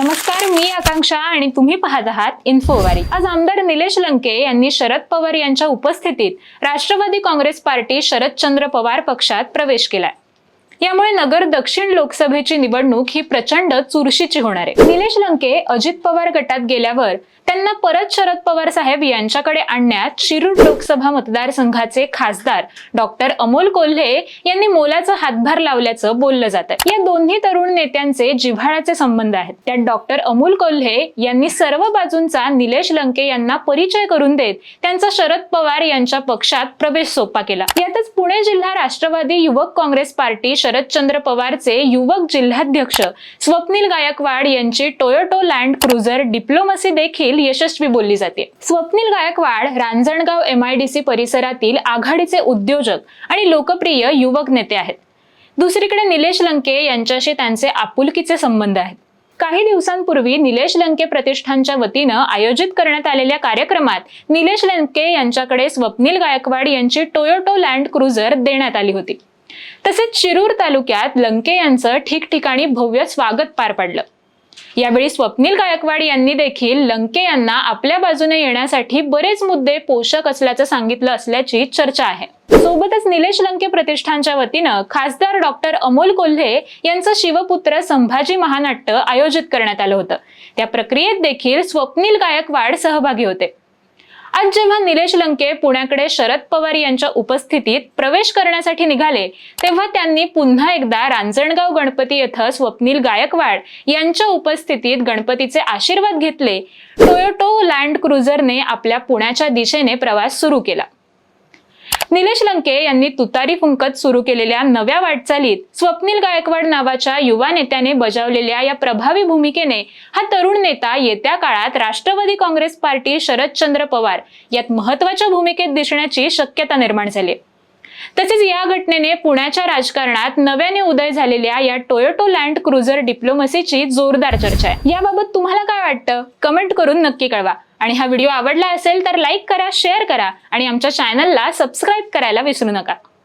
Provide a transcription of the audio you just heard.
नमस्कार मी आकांक्षा आणि तुम्ही पाहत आहात इन्फोवारी. आज आमदार निलेश लंके यांनी शरद पवार यांच्या उपस्थितीत राष्ट्रवादी काँग्रेस पार्टी शरदचंद्र पवार पक्षात प्रवेश केलाय. यामुळे नगर दक्षिण लोकसभेची निवडणूक ही प्रचंड चुरशीची होणार आहे. निलेश लंके अजित पवार गटात गेल्यावर त्यांना परत शरद पवार साहेब यांच्याकडे आणण्यात शिरूर लोकसभा मतदारसंघाचे खासदार डॉक्टर अमोल कोल्हे यांनी मोलाचा हातभार लावल्याचं बोललं जातं या दोन्ही तरुण नेत्यांचे जिव्हाळ्याचे संबंध आहेत. त्यात डॉक्टर अमोल कोल्हे यांनी सर्व बाजूंचा निलेश लंके यांना परिचय करून देत त्यांचा शरद पवार यांच्या पक्षात प्रवेश सोपा केला. यातच पुणे जिल्हा राष्ट्रवादी युवक काँग्रेस पार्टी शरदचंद्र पवारचे युवक जिल्हाध्यक्ष स्वप्नील गायकवाड यांची टोयोटो लँड क्रुझर डिप्लोमसी देखील यशस्वी बोलली जाते. स्वप्नील गायकवाड रांजणगाव एमआयडीसी परिसरातील आघाडीचे उद्योजक आणि लोकप्रिय युवक नेते आहेत. दुसरीकडे निलेश लंके यांच्याशी त्यांचे आपुलकीचे संबंध आहेत. काही दिवसांपूर्वी निलेश लंके प्रतिष्ठानच्या वतीनं आयोजित करण्यात आलेल्या कार्यक्रमात निलेश लंके यांच्याकडे स्वप्नील गायकवाड यांची टोयोटो लँड क्रुझर देण्यात आली होती. तसेच शिरूर तालुक्यात लंके यांचं ठिकठिकाणी भव्य स्वागत पार पडलं. यावेळी स्वप्नील गायकवाड यांनी देखील लंके यांना आपल्या बाजूने येण्यासाठी बरेच मुद्दे पोषक असल्याचं सांगितलं असल्याची चर्चा आहे. सोबतच निलेश लंके प्रतिष्ठानच्या वतीनं खासदार डॉक्टर अमोल कोल्हे यांचं शिवपुत्र संभाजी महानाट्य आयोजित करण्यात आलं होतं. त्या प्रक्रियेत देखील स्वप्नील गायकवाड सहभागी होते. आज जेव्हा निलेश लंके पुण्याकडे शरद पवार यांच्या उपस्थितीत प्रवेश करण्यासाठी निघाले तेव्हा त्यांनी पुन्हा एकदा रांजणगाव गणपती येथे स्वप्नील गायकवाड यांच्या उपस्थितीत गणपतीचे आशीर्वाद घेतले. टोयोटो लँड क्रुझरने आपल्या पुण्याच्या दिशेने प्रवास सुरू केला. निलेश लंके यांनी तुतारी फुंकत सुरू केलेल्या नव्या वाटचालीत स्वप्नील गायकवाड नावाच्या युवा नेत्याने बजावलेल्या या प्रभावी भूमिकेने हा तरुण नेता येत्या काळात राष्ट्रवादी काँग्रेस पार्टी शरदचंद्र पवार यात महत्त्वाच्या भूमिकेत दिसण्याची शक्यता निर्माण झाली. तसेच या घटनेने पुण्याच्या राजकारणात नव्याने उदय झालेल्या या टोयोटो लँड क्रुझर डिप्लोमसीची जोरदार चर्चा आहे. याबाबत तुम्हाला काय वाटतं? कमेंट करून नक्की कळवा. आणि हा व्हिडिओ आवडला असेल तर लाईक करा शेअर करा आणि आमच्या चॅनलला सबस्क्राईब करायला विसरू नका.